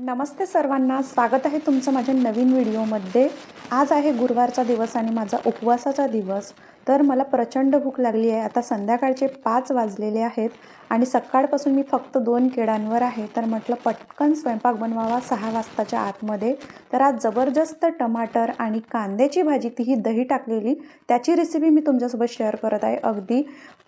नमस्ते सर्वांना स्वागत आहे तुमचं माझ्या नवीन व्हिडिओमध्ये. आज आहे गुरुवारचा दिवस आणि माझा उपवासाचा दिवस. तर मला प्रचंड भूक लागली आहे. आता संध्याकाळचे पाच वाजलेले आहेत आणि सकाळपासून मी फक्त दोन केळांवर आहे. तर म्हटलं पटकन स्वयंपाक बनवावा सहा वाजताच्या आतमध्ये. तर आज जबरदस्त टमाटर आणि कांद्याची भाजी ती ही दही टाकलेली. त्याची रेसिपी मी तुमच्यासोबत शेअर करत आहे. अगदी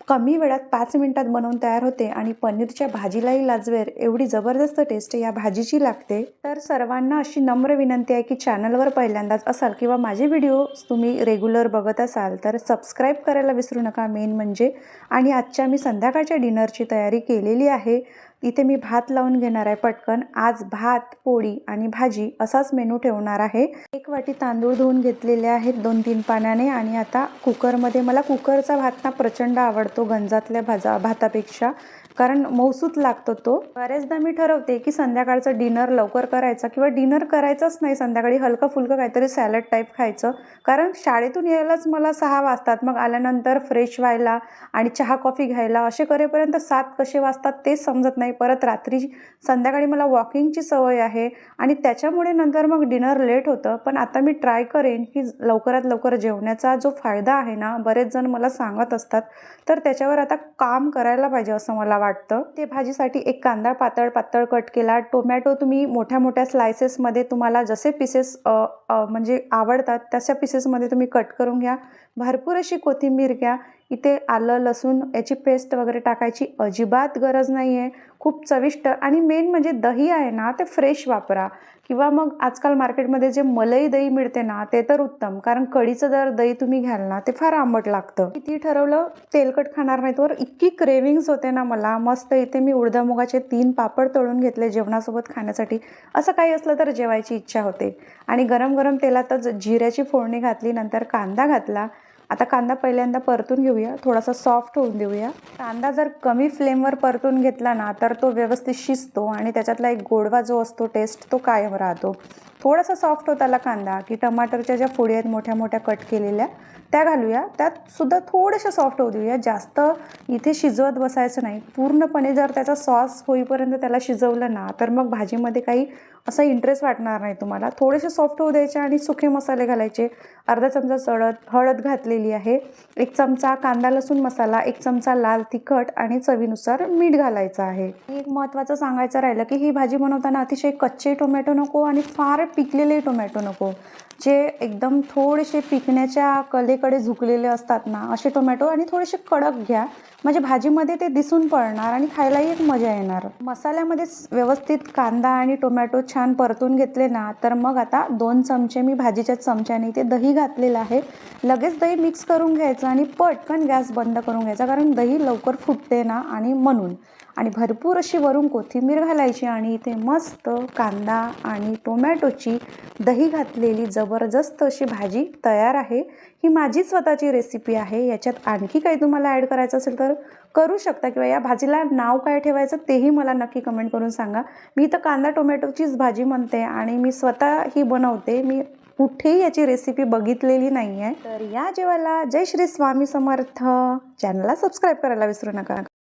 कमी वेळात पाच मिनटात बनवून तयार होते आणि पनीरच्या भाजीलाही लाजवेर. एवढी जबरदस्त टेस्ट या भाजीची लागते. तर सर्वांना अशी नम्र विनंती आहे की चॅनलवर पहिल्यांदाच असाल किंवा माझे व्हिडिओ तुम्ही रेग्युलर बघत असाल तर सबस्क्राईब करायला विसरू नका. मेन म्हणजे आणि आजच्या मी संध्याकाळच्या डिनरची तयारी केलेली आहे. इथे मी भात लावून घेणार आहे पटकन. आज भात पोळी आणि भाजी असाच मेनू ठेवणार आहे. एक वाटी तांदूळ धुवून घेतलेले आहेत दोन तीन पाण्याने आणि आता कुकरमध्ये मला कुकरचा भात ना प्रचंड आवडतो गंजातल्या भाजा भातापेक्षा. कारण मौसूत लागतो तो. बऱ्याचदा मी ठरवते की संध्याकाळचं डिनर लवकर करायचं किंवा डिनर करायचंच नाही संध्याकाळी हलकं फुलकं काहीतरी सॅलड टाईप खायचं. कारण शाळेतून यायलाच मला सहा वाजतात. मग आल्यानंतर फ्रेश व्हायला आणि चहा कॉफी घ्यायला असे करेपर्यंत सात कसे वाजतात तेच समजत नाही. परत रात्री संध्याकाळी मला वॉकिंगची सवय आहे आणि त्याच्यामुळे नंतर मग डिनर लेट होतं. पण आता मी ट्राय करेन की लवकरात लवकर जेवण्याचा जो फायदा आहे ना बरेच जण मला सांगत असतात. तर त्याच्यावर आता काम करायला पाहिजे असं मला वाटतं. ते भाजीसाठी एक कांदा पातळ पातळ कट केला. टोमॅटो तुम्ही मोठ्या मोठ्या स्लायसेसमध्ये तुम्हाला जसे पीसेस म्हणजे आवडतात तशा पीसेसमध्ये तुम्ही कट करून घ्या. भरपूर अशी कोथिंबीर घ्या. इथे आलं लसूण याची पेस्ट वगैरे टाकायची अजिबात गरज नाही आहे खूप चविष्ट आणि मेन म्हणजे दही आहे ना ते फ्रेश वापरा. किंवा मग आजकाल मार्केटमध्ये जे मलई दही मिळते ना ते तर उत्तम. कारण कढीचं जर दही तुम्ही घ्याल ना ते फार आंबट लागतं. किती ठरवलं? तेलकट खाणार नाही तर इतकी क्रेविंग्स होते ना मला. मस्त इथे मी उडदामुगाचे तीन पापड तळून घेतले जेवणासोबत खाण्यासाठी. असं काही असलं तर जेवायची इच्छा होते. आणि गरम गरम तेलातच जिऱ्याची फोडणी घातली नंतर कांदा घातला. आता कांदा पहिल्यांदा परतून घेऊया. थोडासा सॉफ्ट होऊन देऊया. कांदा जर कमी फ्लेमवर परतून घेतला ना तर तो व्यवस्थित शिजतो आणि त्याच्यातला एक गोडवा जो असतो टेस्ट तो कायम राहतो. थोडासा सॉफ्ट होत आला कांदा की टमाटरच्या ज्या फोडी आहेत मोठ्या मोठ्या कट केलेल्या त्या घालूया. त्यात सुद्धा थोड्याशा सॉफ्ट होऊ देऊया. जास्त इथे शिजवत बसायचं नाही. पूर्णपणे जर त्याचा सॉस होईपर्यंत त्याला शिजवलं ना तर मग भाजीमध्ये काही असा इंटरेस्ट वाटणार नाही तुम्हाला. थोडेसे सॉफ्ट होऊ द्यायचे आणि सुके मसाले घालायचे. अर्धा चमचा सळद हळद घातलेली आहे. एक चमचा कांदा लसूण मसाला एक चमचा लाल तिखट आणि चवीनुसार मीठ घालायचं आहे. एक महत्त्वाचं सांगायचं राहिलं की ही भाजी बनवताना अतिशय कच्चे टोमॅटो नको आणि फार पिकलेले टोमॅटो नको. जे एकदम थोडेसे पिकण्याच्या कलेकडे झुकलेले असतात ना असे टोमॅटो आणि थोडेसे कडक घ्या. म्हणजे भाजीमध्ये ते दिसून पडणार आणि खायलाही एक मजा येणार. मसाल्यामध्ये व्यवस्थित कांदा आणि टोमॅटो छान परतून घेतले ना तर मग आता दोन चमचे मी भाजीच्या चमच्याने ते दही घातलेलं आहे. लगेच दही मिक्स करून घ्यायचं आणि पटकन गॅस बंद करून घ्यायचा कारण दही लवकर फुटते ना आणि म्हणून. आणि भरपूर अशी वरून कोथिंबीर घालायची आणि इथे मस्त कांदा आणि टोमॅटोची दही घातलेली जबरदस्त अशी भाजी तयार आहे. ही माझी स्वतःची रेसिपी आहे. याच्यात आणखी काही तुम्हाला ॲड करायचं असेल तर करू शकता किंवा या भाजीला नाव काय ठेवायचं तेही मला नक्की कमेंट करून सांगा. मी तर कांदा टोमॅटोचीच भाजी म्हणते आणि मी स्वतः ही बनवते. मी कुठेही याची रेसिपी बघितलेली नाही आहे तर या जेवायला जय श्री स्वामी समर्थ. चॅनलला सबस्क्राईब करायला विसरू नका.